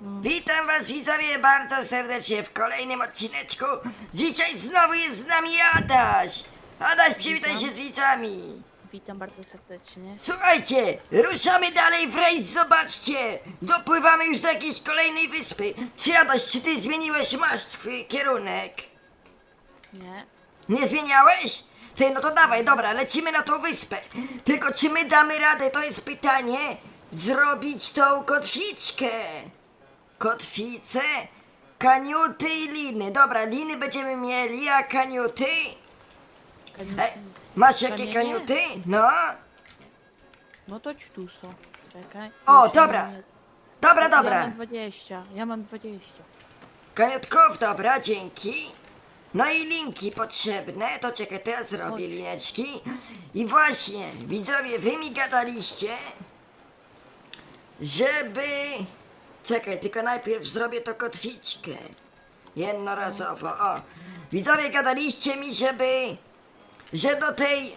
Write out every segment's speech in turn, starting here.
Witam was widzowie bardzo serdecznie w kolejnym odcineczku. Dzisiaj znowu jest z nami Adaś. Adaś, przywitaj Witam. się z widzami. Witam bardzo serdecznie. Słuchajcie, ruszamy dalej w rejs, zobaczcie. Dopływamy już do jakiejś kolejnej wyspy. Czy Adaś, czy ty zmieniłeś, masz swój kierunek? Nie. Nie zmieniałeś? Ty, no to dawaj, dobra, lecimy na tą wyspę. Tylko czy my damy radę, to jest pytanie, zrobić tą kotwiczkę. Kotwicę, kaniuty i liny. Dobra, liny będziemy mieli, a kaniuty? Masz jakie Kamienie? kaniuty? No. No to ci tu są. Czekaj. O, Już dobra. mam- Dobra, Ja dobra. mam 20. Ja mam 20. Kaniutków, dobra, dzięki. No i linki potrzebne, to czekaj, to ja zrobię Chodź. lineczki. I właśnie, widzowie, wy mi gadaliście, żeby... Czekaj, tylko najpierw zrobię to kotwiczkę. Jednorazowo, o. Widzowie, gadaliście mi, żeby... Że do tej...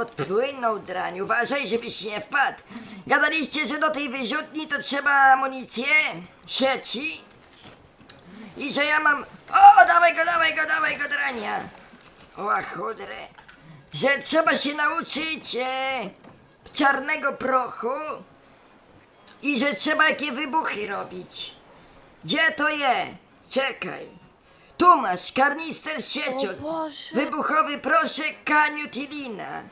Odpłynął drań, uważaj, żebyś nie wpadł. Gadaliście, że do tej wyrzutni to trzeba amunicję, sieci, i że ja mam... O, dawaj go, dawaj go, dawaj go, drania! O, chudre. Że trzeba się nauczyć e, czarnego prochu i że trzeba jakie wybuchy robić. Gdzie to je? Czekaj. Tu masz karnister z siecią. O Boże! Wybuchowy proszek, kaniut i lina.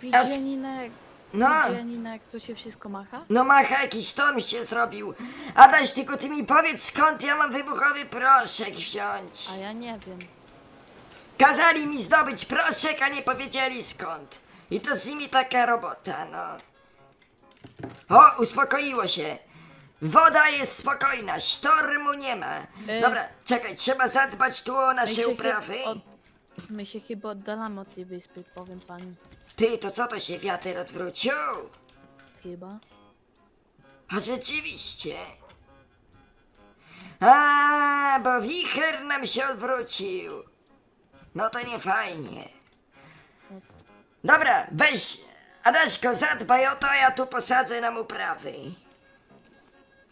Widzianinek. No. Widzianinek, to się wszystko macha? No macha, jakiś storm się zrobił. Adaś, tylko ty mi powiedz skąd ja mam wybuchowy proszek wziąć. A ja nie wiem. Kazali mi zdobyć proszek, a nie powiedzieli skąd. I to z nimi taka robota, no. O, uspokoiło się. Woda jest spokojna, sztormu nie ma. Y. Dobra, czekaj, trzeba zadbać tu o nasze się, uprawy. od... My się chyba oddalamy od tej wyspy, powiem pani. Ty, to co to się wiatr odwrócił? Chyba. A rzeczywiście. A, bo wicher nam się odwrócił. No to nie fajnie. Dobra, weź, Adaśko, zadbaj o to, ja tu posadzę nam uprawy.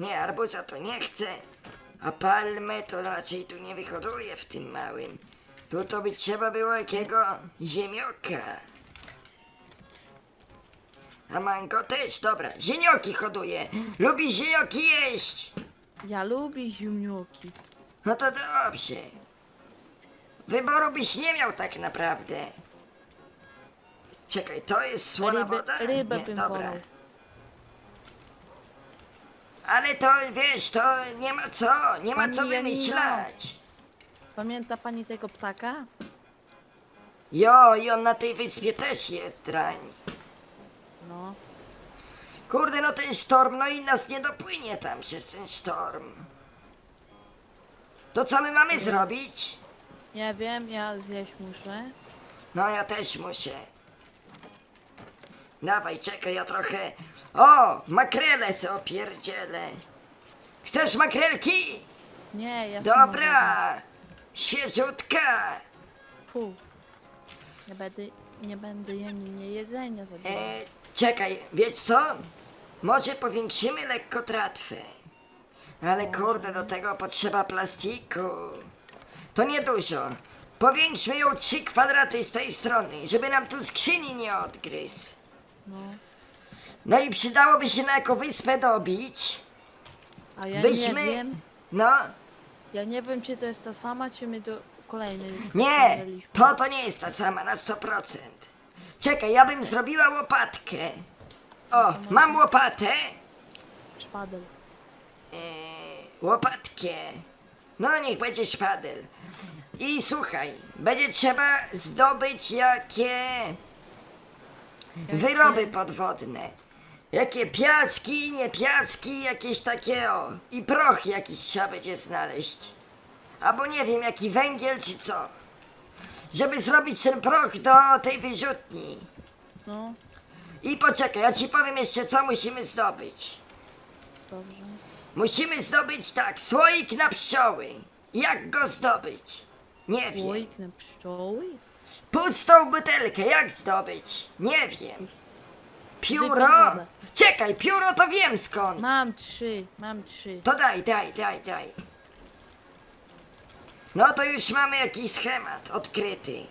Nie, arbuza to nie chcę, a palmy to raczej tu nie wyhoduje w tym małym. Tu to by trzeba było jakiego ziemioka. A mango też, dobra, ziemioki hoduje. Lubi ziemioki jeść. Ja lubię ziemnioki. No to dobrze. Wyboru byś nie miał tak naprawdę. Czekaj, to jest słona Rybę, woda? rybę nie, bym dobra. wolał. Ale to wiesz, to nie ma co, nie ma Pani co Janino. wymyślać. Pamięta pani tego ptaka? Jo, i on na tej wyspie też jest drań. No. Kurde, no ten sztorm, no i nas nie dopłynie tam przez ten sztorm. To co my mamy zrobić? Nie wiem, ja zjeść muszę. No ja też muszę. Dawaj, czekaj, ja trochę... O, makrele se opierdzielę. Chcesz makrelki? Nie, ja wezmę. Dobra, świeżutka. Fu. Nie będę, nie będę je nie jedzenia zabierał. E, czekaj, wiesz co? Może powiększymy lekko tratwę. Ale kurde, do tego potrzeba plastiku. To niedużo. Powiększmy ją trzy kwadraty z tej strony, żeby nam tu skrzyni nie odgryzł. No. No i przydałoby się na jaką wyspę dobić. A ja Byśmy... nie wiem. No, Ja nie wiem, czy to jest ta sama, czy my do kolejnej. nie, to to nie jest ta sama na 100%. Czekaj, ja bym zrobiła łopatkę. O, mam łopatę. Szpadel. Eee, łopatkę. No niech będzie szpadel. I słuchaj, będzie trzeba zdobyć jakie wyroby podwodne. Jakie piaski, nie piaski, jakieś takie o. I proch jakiś trzeba będzie znaleźć. Albo nie wiem, jaki węgiel czy co. Żeby zrobić ten proch do tej wyrzutni. No, I poczekaj, ja ci powiem jeszcze co musimy zdobyć. dobrze. Musimy zdobyć tak, słoik na pszczoły. Jak go zdobyć? Nie wiem. Słoik na pszczoły? Pustą butelkę, jak zdobyć? Nie wiem. Pióro? wodę. Czekaj, pióro to wiem skąd. Mam trzy, mam trzy. To daj, daj, daj, daj. No to już mamy jakiś schemat odkryty.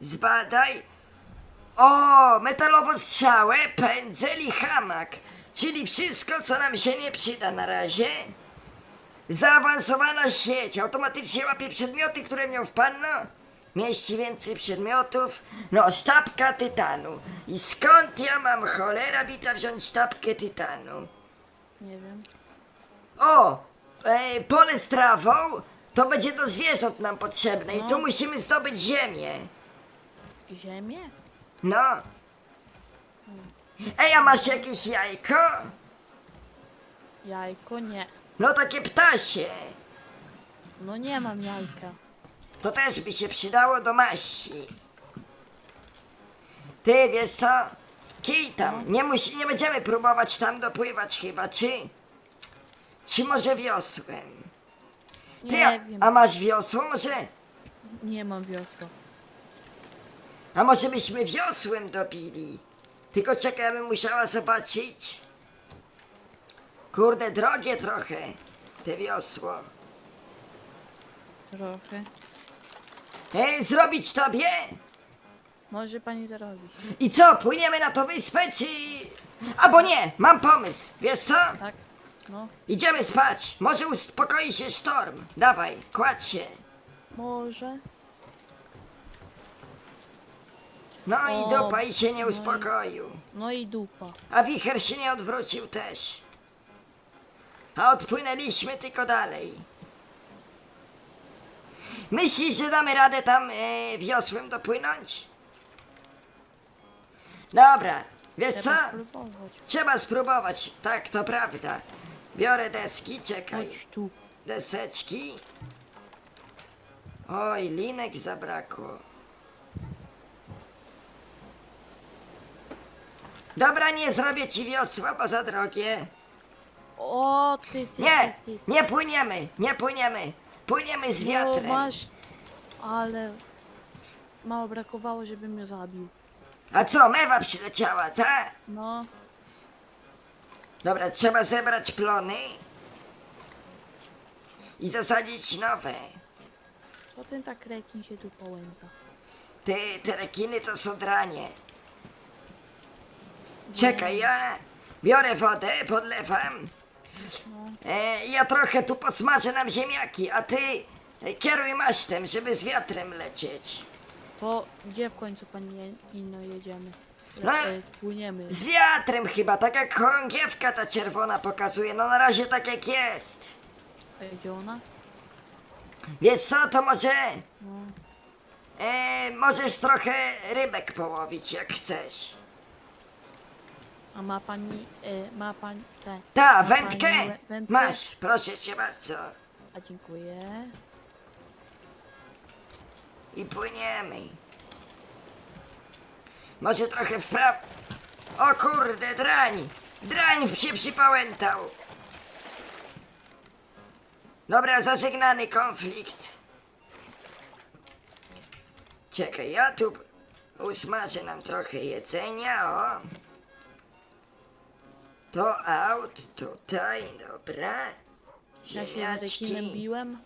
Zbadaj. O, metalowo strzałę, pędzel i hamak. Czyli wszystko, co nam się nie przyda na razie. Zaawansowana sieć automatycznie łapie przedmioty, które w nią wpadną. Mieści więcej przedmiotów. No, sztabka tytanu. I skąd ja mam cholera bita wziąć sztabkę tytanu? Nie wiem. O! E, pole z trawą to będzie do zwierząt nam potrzebne i No. tu musimy zdobyć ziemię. Ziemię? No. Ej, a masz jakieś jajko? Jajko? Nie. No takie ptasie. No nie mam jajka. To też by się przydało do maści. Ty, wiesz co? Kij tam. Nie, musi, nie będziemy próbować tam dopływać chyba, czy? Czy może wiosłem? Ty, Nie a, wiem. a masz wiosło może? Nie mam wiosła. A może byśmy wiosłem dobili? Tylko czekaj, ja bym musiała zobaczyć. Kurde, drogie trochę, te wiosło. Trochę. E, zrobić tobie? Może pani zarobić. I co, płyniemy na tą wyspę, czy... Albo nie, mam pomysł, wiesz co? Tak? No. Idziemy spać, może uspokoi się sztorm. Dawaj, kładź się. Może. No i O, dupa i się nie no i- uspokoił. No i dupa. A wicher się nie odwrócił też. A odpłynęliśmy tylko dalej. Myślisz, że damy radę tam e, wiosłem dopłynąć? Dobra, wiesz co? Trzeba spróbować. Trzeba spróbować, tak, to prawda. Biorę deski, czekaj. Chodź tu. Deseczki. Oj, linek zabrakło. Dobra, nie zrobię ci wiosła, bo za drogie. O, ty, ty, Nie, ty, ty. nie płyniemy, nie płyniemy. Płyniemy z No wiatrem. masz... Ale... Mało brakowało, żebym mnie zabił. A co, mewa przyleciała, tak? No. Dobra, trzeba zebrać plony i zasadzić nowe. Co ten tak rekin się tu połęta? Te, te rekiny to są dranie. Czekaj, ja biorę wodę, podlewam. E, ja trochę tu posmażę nam ziemniaki, a ty e, kieruj masztem, żeby z wiatrem lecieć. To gdzie w końcu pani Ino jedziemy? No. E, Płyniemy. Z wiatrem chyba, tak jak chorągiewka ta czerwona pokazuje, no na razie tak jak jest. A Gdzie ona? Wiesz co, to może No. e, możesz trochę rybek połowić, jak chcesz. A ma pani... E, ma pani... Te. Ta, ma wędkę pani wę- wędkę? masz, proszę cię bardzo. A dziękuję. I płyniemy. Może trochę w prawo. O kurde, drań! Drań się przypałętał. Dobra, zażegnany konflikt. Czekaj, ja tu usmażę nam trochę jedzenia, o. To aut, tutaj, dobra. Ja się z rekinem Ziemniaczki. biłem.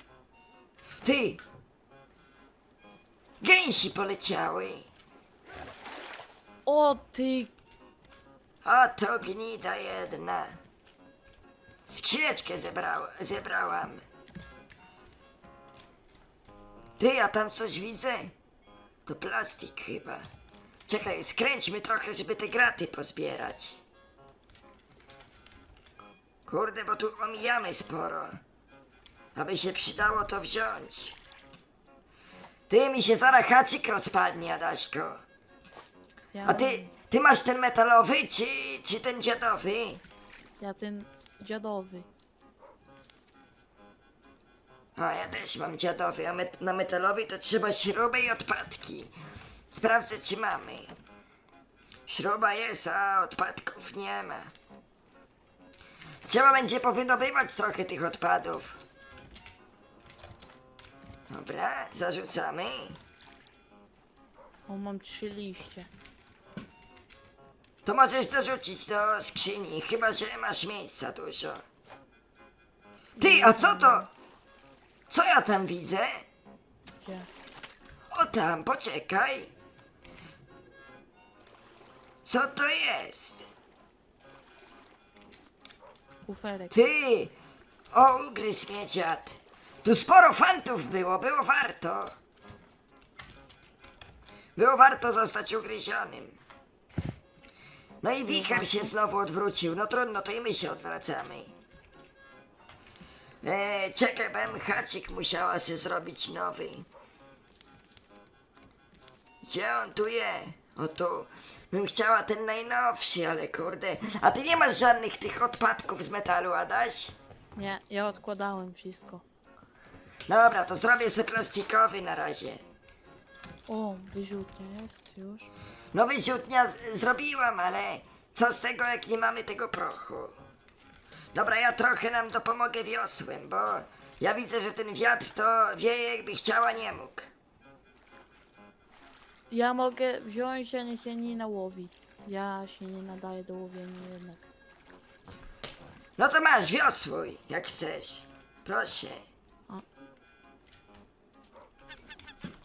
Ty! Gęsi poleciały. O ty... A to gnida jedna. Skrzyneczkę zebrał, zebrałam. Ty, a tam coś widzę? To plastik chyba. Czekaj, skręćmy trochę, żeby te graty pozbierać. Kurde, bo tu omijamy sporo. Aby się przydało to wziąć. Ty, mi się zaraz haczyk rozpadnie, Adaśko. Ja, A ty, ty masz ten metalowy, czy, czy ten dziadowy? Ja ten dziadowy. A ja też mam dziadowy, a met, na metalowy to trzeba śrubę i odpadki. Sprawdzę, czy mamy. Śruba jest, a odpadków nie ma. Trzeba będzie powydobywać trochę tych odpadów. Dobra, zarzucamy. O, mam trzy liście. To możesz dorzucić do skrzyni, chyba że masz miejsca dużo. Ty, a co to? Co ja tam widzę? Gdzie? O tam, poczekaj. Co to jest? Kuferek. Ty! O, ugryzł mnie dziad. Tu sporo fantów było, było warto. Było warto zostać ugryzionym. No i wicher się znowu odwrócił. No trudno, to i my się odwracamy. E, czekaj, bym haczyk musiała się zrobić nowy. Gdzie on tu je? O tu. Bym chciała ten najnowszy, ale kurde. A ty nie masz żadnych tych odpadków z metalu, Adaś? Nie, ja odkładałem wszystko. Dobra, to zrobię sobie plastikowy na razie. O, wyrzutnia jest już. No wyrzutnia z- zrobiłam, ale co z tego, jak nie mamy tego prochu? Dobra, ja trochę nam dopomogę wiosłem, bo ja widzę, że ten wiatr to wieje, jakby chciała, nie mógł. Ja mogę wziąć, a niech Janina łowi. Ja się nie nadaję do łowienia jednak. No to masz, wiosłuj, jak chcesz. Proszę.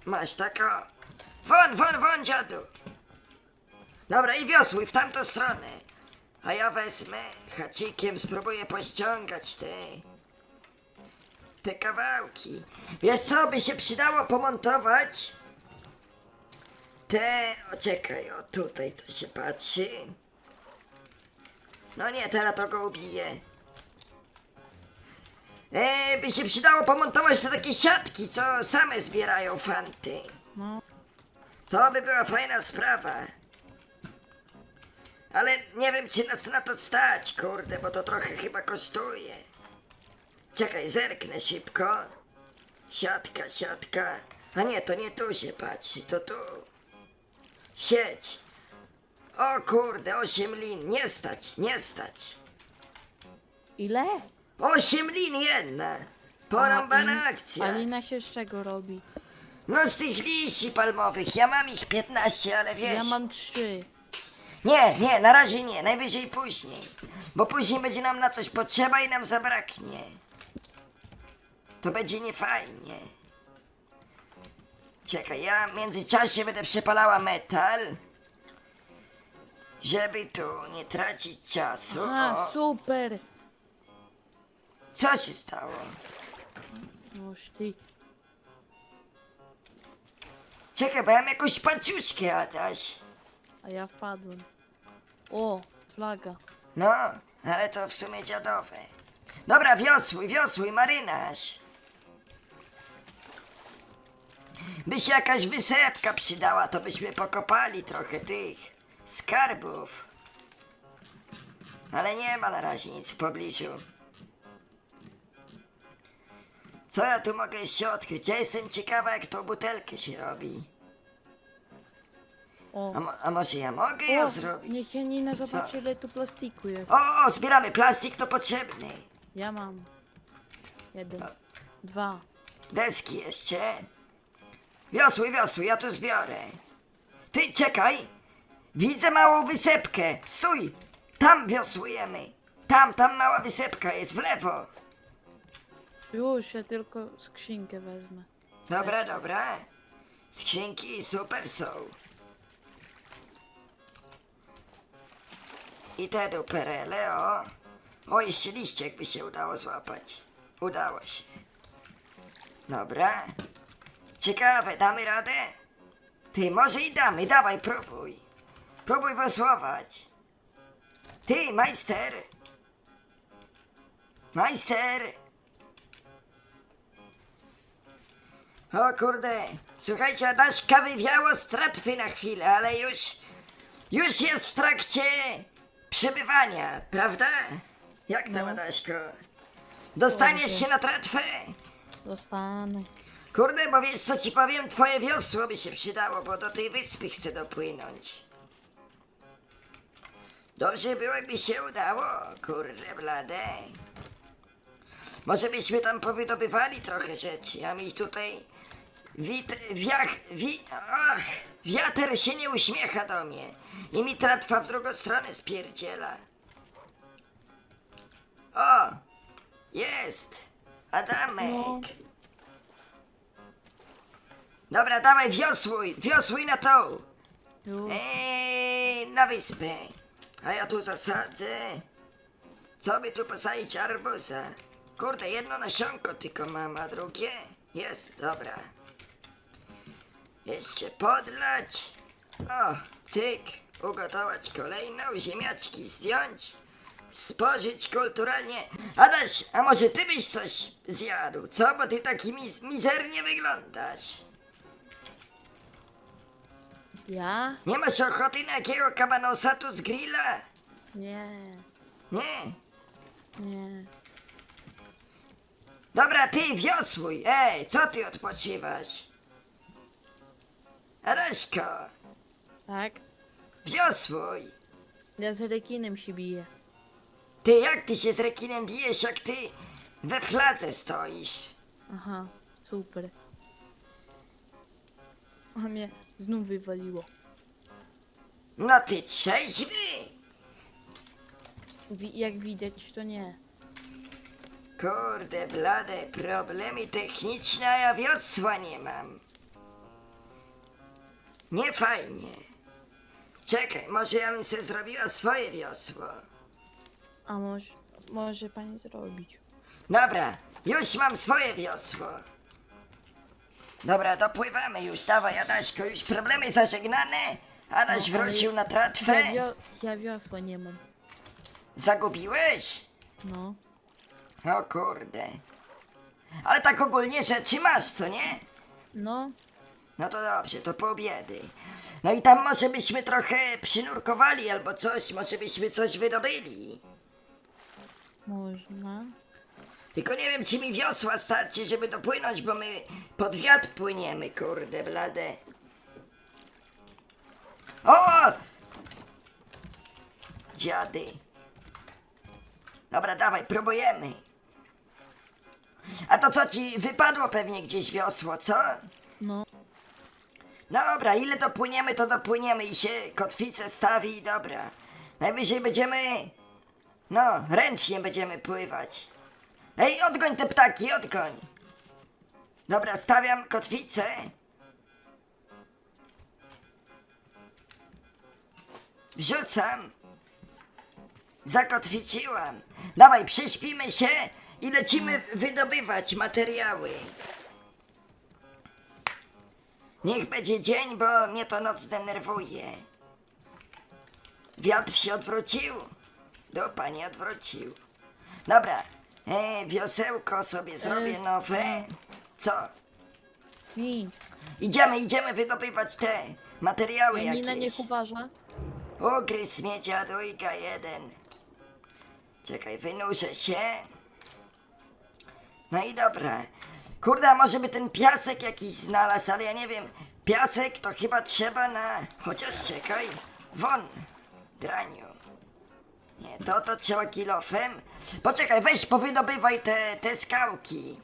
Masz tako. Won, won, won, dziadu. Dobra, i wiosłuj w tamtą stronę. A ja wezmę haczykiem, spróbuję pościągać te... te kawałki. Wiesz co, by się przydało pomontować? Te... O, czekaj, o tutaj to się patrzy. No nie, teraz to go ubiję. E, by się przydało pomontować te takie siatki, co same zbierają fanty. No, To by była fajna sprawa. Ale nie wiem, czy nas na to stać, kurde, bo to trochę chyba kosztuje. Czekaj, zerknę szybko. Siatka, siatka. A nie, to nie tu się patrzy, to tu. Sieć. O kurde, osiem lin. Nie stać, nie stać. ile? Osiem lin jedna. A, Porąbana in- akcja. A lina się z czego robi? No z tych liści palmowych. Ja mam ich 15, ale wiesz... Ja mam trzy. Nie, nie, na razie nie, najwyżej później. Bo później będzie nam na coś potrzeba i nam zabraknie. To będzie niefajnie. Czekaj, ja w międzyczasie będę przepalała metal. Żeby tu nie tracić czasu. A, O, super! co się stało? Noż ty. Czekaj, bo ja mam jakąś paciuszkę, Adaś. A ja wpadłem. O, flaga. No, ale to w sumie dziadowe. Dobra, wiosłuj, wiosłuj, marynarz. By się jakaś wysepka przydała, to byśmy pokopali trochę tych skarbów. Ale nie ma na razie nic w pobliżu. Co ja tu mogę jeszcze odkryć? Ja jestem ciekawa, jak tą butelkę się robi. O, A, mo- a może ja mogę ją o zrobić? niech Janina zobaczy ile tu plastiku jest. O, o, zbieramy plastik, to potrzebny. Ja mam. Jeden. Dwa. Deski jeszcze. Wiosłuj, wiosłuj, ja tu zbiorę. Ty, czekaj. Widzę małą wysepkę. Stój. Tam wiosłujemy. Tam, tam mała wysepka jest, w lewo. Już, ja tylko skrzynkę wezmę. Dobra, dobra. Skrzynki super są. I te duperele, o. O, jeszcze liściek by się udało złapać. Udało się. Dobra. Ciekawe, damy radę? Ty, może i damy, dawaj, próbuj. Próbuj wysłować. Ty, majster. Majster. O kurde, słuchajcie, Adaśka wywiało z tratwy na chwilę, ale już, już jest w trakcie przybywania, prawda? Jak tam, No. Adaśko? Dostaniesz się na tratwę? Dostanę. Kurde, bo wiesz co ci powiem, twoje wiosło by się przydało, bo do tej wyspy chcę dopłynąć. Dobrze było, jakby się udało, kurde blade. Może byśmy tam powydobywali trochę rzeczy, a mi tutaj wit, wiach, wi, ach, wiater się nie uśmiecha do mnie. i mi tratwa w drugą stronę spierdziela. O! Jest! Adamek! No. Dobra, dawaj, wiosłuj! Wiosłuj na tą! Już. Eee, na wyspę. A ja tu zasadzę. Co by tu posadzić arbuza? Kurde, jedno nasionko tylko mam, a drugie? Jest, dobra. Jeszcze podlać. O, cyk. Ugotować kolejną, ziemniaczki zdjąć. Spożyć kulturalnie. Adaś, a może ty byś coś zjadł, co? Bo ty taki miz mizernie wyglądasz. Ja? Nie masz ochoty na jakiego kabanosa tu z grilla? Nie. Nie. Nie. Dobra, ty wiosłuj. Ej, co ty odpoczywasz? Adaśko, Tak? wiosłuj. Ja z rekinem się biję. Ty, jak ty się z rekinem bijesz, jak ty we fladze stoisz? Aha, super. A mnie znów wywaliło. No ty trzeźwy. Wi jak widać, to nie. Kurde, blade, problemy techniczne, a ja wiosła nie mam. Nie fajnie. Czekaj, może ja bym se zrobiła swoje wiosło. A może, może pani zrobić. Dobra, już mam swoje wiosło. Dobra, dopływamy już, dawaj Adaśko, już problemy zażegnane. Adaś No, ale wrócił na tratwę. Ja, wio ja wiosła nie mam. Zagubiłeś? No. O kurde. Ale tak ogólnie rzeczy masz, co nie? No. No to dobrze, to po obiedy. No i tam może byśmy trochę przynurkowali albo coś, może byśmy coś wydobyli. Można. Tylko nie wiem, czy mi wiosła starczy, żeby dopłynąć, bo my pod wiatr płyniemy, kurde blade. O! Dziady. Dobra, dawaj, próbujemy. A to co ci wypadło pewnie gdzieś wiosło, co? No. Dobra, ile dopłyniemy, to dopłyniemy i się kotwicę stawi i dobra. Najwyżej będziemy... No, ręcznie będziemy pływać. Ej, odgoń te ptaki, odgoń. Dobra, stawiam kotwicę. Wrzucam. Zakotwiciłam. Dawaj, prześpimy się i lecimy wydobywać materiały. Niech będzie dzień, bo mnie to noc denerwuje. Wiatr się odwrócił. Dupa nie odwrócił. Dobra, e, wiosełko sobie zrobię E, nowe. Co? Nic. Idziemy, idziemy wydobywać te materiały Janina jakieś. niech uważa. Ugryz mnie dziadujka jeden. Czekaj, wynurzę się. No i dobra. Kurde, a może by ten piasek jakiś znalazł, ale ja nie wiem. Piasek to chyba trzeba na... Chociaż czekaj. Won, draniu. Nie, to to trzeba kilofem. Poczekaj, weź powydobywaj te, te skałki.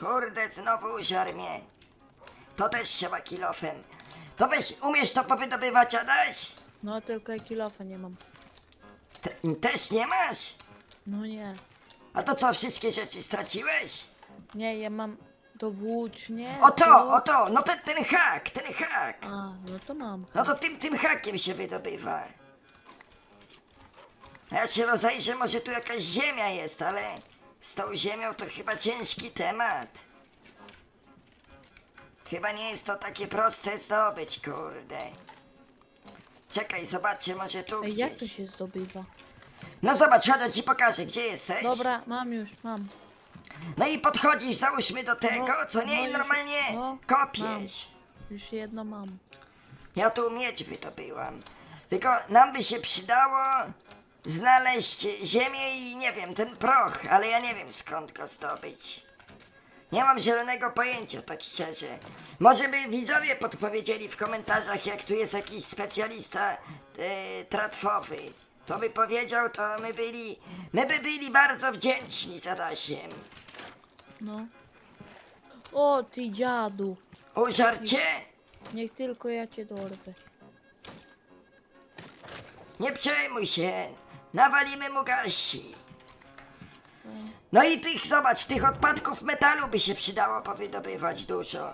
Kurde, znowu użar mnie. To też trzeba kilofem. To weź, umiesz to powydobywać, Adaś? No tylko ja kilofa nie mam. Te, też nie masz? No nie. A to co, wszystkie rzeczy straciłeś? Nie, ja mam to włócznie. O to, o to, no ten, ten hak, ten hak. A, no to mam. No to tym, tym hakiem się wydobywa. Ja się rozejrzę, może tu jakaś ziemia jest, ale z tą ziemią to chyba ciężki temat. Chyba nie jest to takie proste zdobyć, kurde. Czekaj, zobaczcie, może tu Ej, jak to się zdobywa? No zobacz, chodź, ja ci pokażę, gdzie jesteś. Dobra, mam już, mam. No i podchodzisz, załóżmy do tego, No, co nie, no i już- normalnie no, kopiesz. Już jedno mam. Ja tu miedź wydobyłam. Tylko nam by się przydało znaleźć ziemię i nie wiem, ten proch, ale ja nie wiem skąd go zdobyć. Nie mam zielonego pojęcia, tak szczerze. Może by widzowie podpowiedzieli w komentarzach, jak tu jest jakiś specjalista e, tratwowy. To by powiedział, to my byli, my by byli bardzo wdzięczni za Adasiem. No. O, ty dziadu. Użarcie? Niech tylko ja cię dorwę. Nie przejmuj się. Nawalimy mu garści. No i tych, zobacz, tych odpadków metalu by się przydało powydobywać dużo.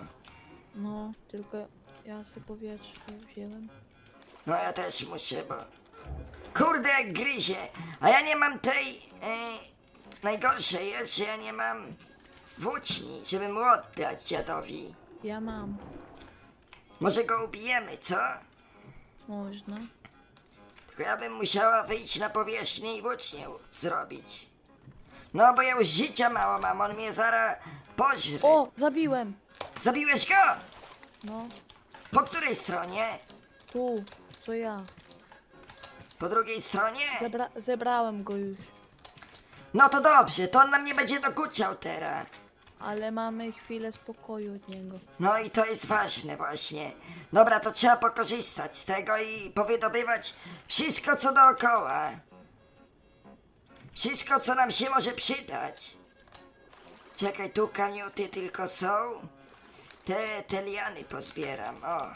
No, tylko ja sobie powietrze wziąłem. No ja też muszę, bo... Kurde, jak gryzie. A ja nie mam tej... E, najgorsze jest, że ja nie mam włóczni, żeby mu oddać dziadowi. Ja mam. Może go ubijemy, co? Można. Tylko ja bym musiała wyjść na powierzchnię i włócznię zrobić. No bo ja już życia mało mam, on mnie zaraz pożre. O, zabiłem! Zabiłeś go? No, Po której stronie? tu, co ja. Po drugiej stronie? Zebra zebrałem go już. No to dobrze, to on nam nie będzie dokuczał teraz. Ale mamy chwilę spokoju od niego. No i to jest ważne właśnie. Dobra, to trzeba pokorzystać z tego i powydobywać wszystko co dookoła. Wszystko co nam się może przydać. Czekaj, tu kamioty tylko są. Te, te liany pozbieram, o.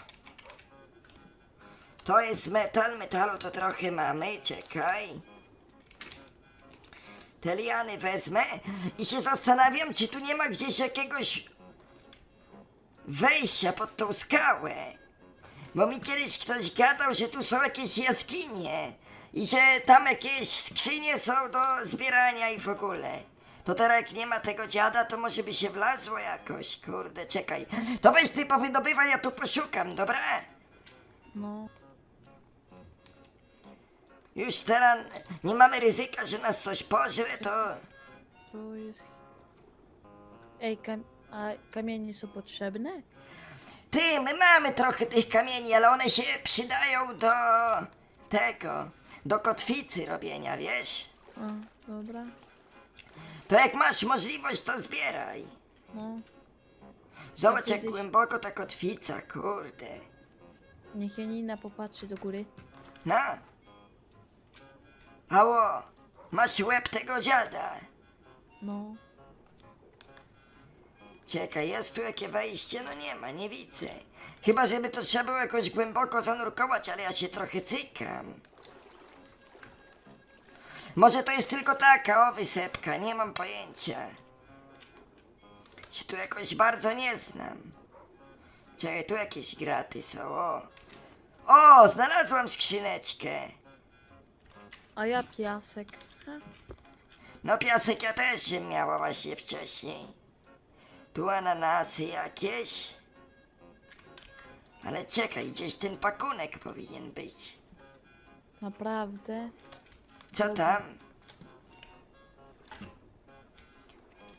To jest metal, metalu to trochę mamy, czekaj. Te liany wezmę i się zastanawiam, czy tu nie ma gdzieś jakiegoś wejścia pod tą skałę. Bo mi kiedyś ktoś gadał, że tu są jakieś jaskinie i że tam jakieś skrzynie są do zbierania i w ogóle. To teraz jak nie ma tego dziada, to może by się wlazło jakoś, kurde, czekaj. To weź ty powydobywaj, ja tu poszukam, dobra? No, Już teraz nie mamy ryzyka, że nas coś pożre, to... to jest... Ej, kam a kamienie są potrzebne? Ty, my mamy trochę tych kamieni, ale one się przydają do tego, do kotwicy robienia, wiesz? A, dobra. To jak masz możliwość, to zbieraj. No, Zobacz Ja jak kiedyś- głęboko ta kotwica, kurde. niech Janina popatrzy do góry. No. Ało, masz łeb tego dziada. No, Czekaj, jest tu jakie wejście? No nie ma, nie widzę. Chyba, żeby to trzeba było jakoś głęboko zanurkować, ale ja się trochę cykam. Może to jest tylko taka, o wysepka, nie mam pojęcia. Się tu jakoś bardzo nie znam. Czekaj, tu jakieś graty są, o. O, znalazłam skrzyneczkę. A ja piasek. Ha? No piasek ja też miała właśnie wcześniej. Tu ananasy jakieś. Ale czekaj, gdzieś ten pakunek powinien być. Naprawdę? Co tam?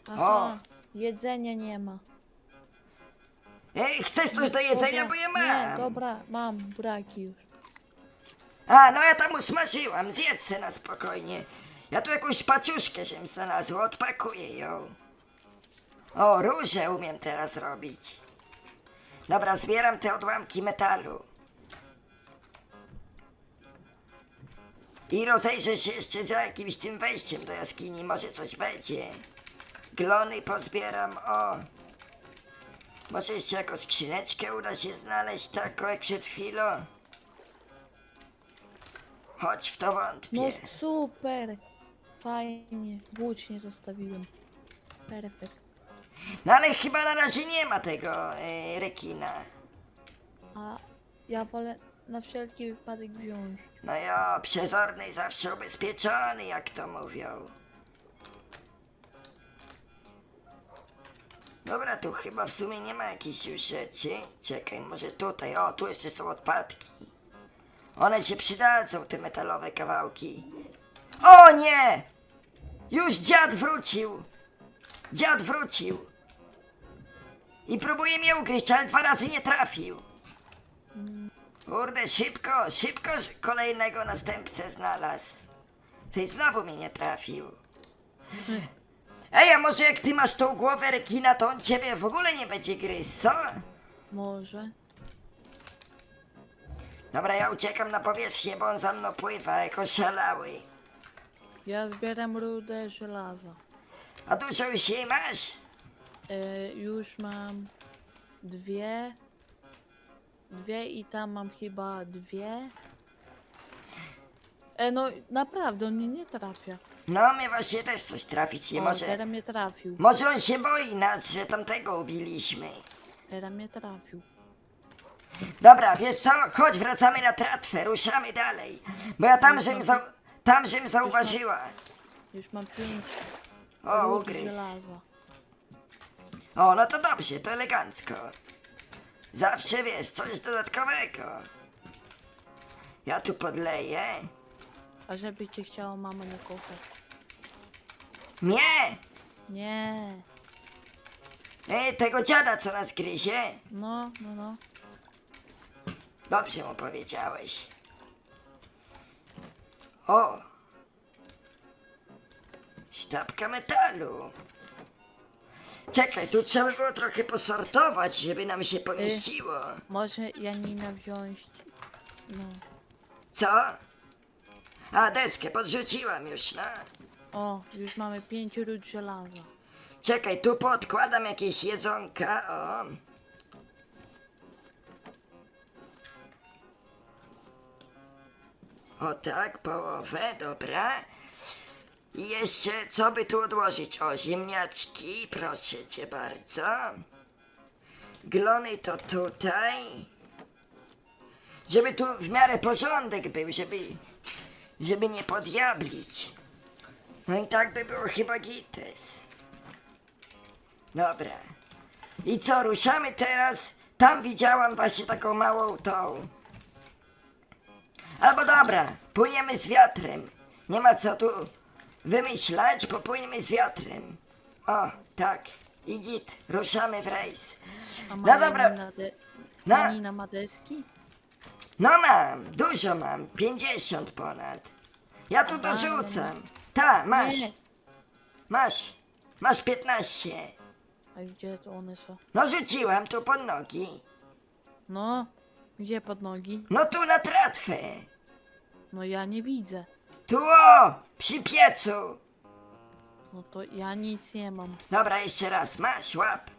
Aha, jedzenia nie ma. Ej, chcesz coś do jedzenia, bo ja Nie, mam. dobra, mam buraki już. A, no ja tam usmażyłam, zjedz se na spokojnie. Ja tu jakąś paczuszkę się znalazła, odpakuję ją. O, róże umiem teraz robić. Dobra, zbieram te odłamki metalu. I rozejrzę się jeszcze za jakimś tym wejściem do jaskini, może coś będzie. Glony pozbieram, o. Może jeszcze jakąś skrzyneczkę uda się znaleźć, taką jak przed chwilą. Chodź w to wątpię. No super! Fajnie, włócznie zostawiłem. Perfekt. No ale chyba na razie nie ma tego e, rekina. A ja wolę na wszelki wypadek wziąć. No ja, przezorny zawsze ubezpieczony, jak to mówią. Dobra, tu chyba w sumie nie ma jakichś już rzeczy. Czekaj, może tutaj, o, tu jeszcze są odpadki. One się przydadzą, te metalowe kawałki. O nie! Już dziad wrócił! Dziad wrócił! I próbuje mnie ugryźć, ale dwa razy nie trafił. Kurde, szybko, szybko kolejnego następcę znalazł. Tej znowu mnie nie trafił. Ej, a może jak ty masz tą głowę rekina, to on ciebie w ogóle nie będzie gryźć, co? Może. Dobra, ja uciekam na powierzchnię, bo on za mną pływa jako szalały. Ja zbieram rudę żelaza. A dużo już jej masz? E, już mam dwie. Dwie i tam mam chyba dwie. E, no naprawdę, on mnie nie trafia. No, mnie właśnie też coś trafić nie o, może. teraz mnie trafił. Może on się boi nas, że tamtego ubiliśmy. Teraz mnie trafił. Dobra, wiesz co? Chodź, wracamy na tratwę, ruszamy dalej. Bo ja tam, żem, zau... tam żem zauważyła. Już mam pięć O, ugryz. żelaza. O, no to dobrze, to elegancko. Zawsze wiesz, coś dodatkowego. Ja tu podleję. A żeby cię chciała mama nie kochać. Nie! Nie. Ej, tego dziada, co nas gryzie. No, no, no. Dobrze mu powiedziałeś. O! Sztabka metalu. Czekaj, tu trzeba było trochę posortować, żeby nam się pomieściło. Może Janina wziąć. No. Co? A, deskę podrzuciłam już, no. O, już mamy pięć ród żelaza. Czekaj, tu podkładam jakieś jedzonka, o. O tak, połowę, dobra. I jeszcze, co by tu odłożyć? O, ziemniaczki, proszę cię bardzo. Glony to tutaj. Żeby tu w miarę porządek był, żeby, żeby nie podjablić. No i tak by było chyba gites. Dobra. I co, ruszamy teraz? Tam widziałam właśnie taką małą tą. Albo dobra, płyniemy z wiatrem. Nie ma co tu wymyślać, popłyniemy z wiatrem. O, tak. I git, ruszamy w rejs. A No dobra. Janina, de... No. Ma deski? No mam, dużo mam, 50 ponad. Ja tu Aha, dorzucam. Ta, masz, Nie. masz, masz 15. A gdzie to one są? No rzuciłam tu pod nogi. No, gdzie pod nogi? No tu na tratwę. No ja nie widzę. Tu o, przy piecu. No to ja nic nie mam. Dobra, jeszcze raz, masz, łap.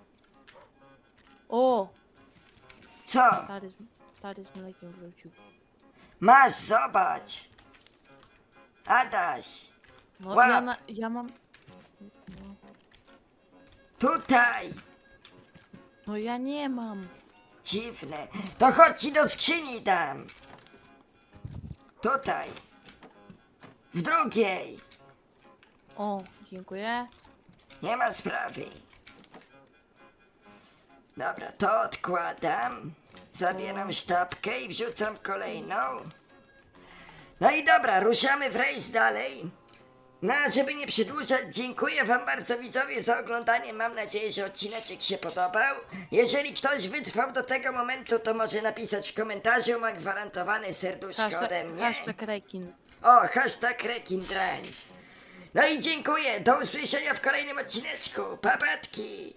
O! Co? Stary, z- stary z mlekiem wrócił. Masz, zobacz. Adaś, No Łap. ja, na, ja mam... Tutaj. no ja nie mam. Dziwne. To chodź ci do skrzyni dam. Tutaj. W drugiej. O, dziękuję. Nie ma sprawy. Dobra, to odkładam. Zabieram sztabkę i wrzucam kolejną. No i dobra, ruszamy w rejs dalej. No, a żeby nie przedłużać, dziękuję wam bardzo widzowie za oglądanie. Mam nadzieję, że odcineczek się podobał. Jeżeli ktoś wytrwał do tego momentu, to może napisać w komentarzu. Ma gwarantowane serduszko Hashtag, ode mnie. hashtag rekin. O, hashtag rekin drań. No i dziękuję. Do usłyszenia w kolejnym odcineczku. Papatki.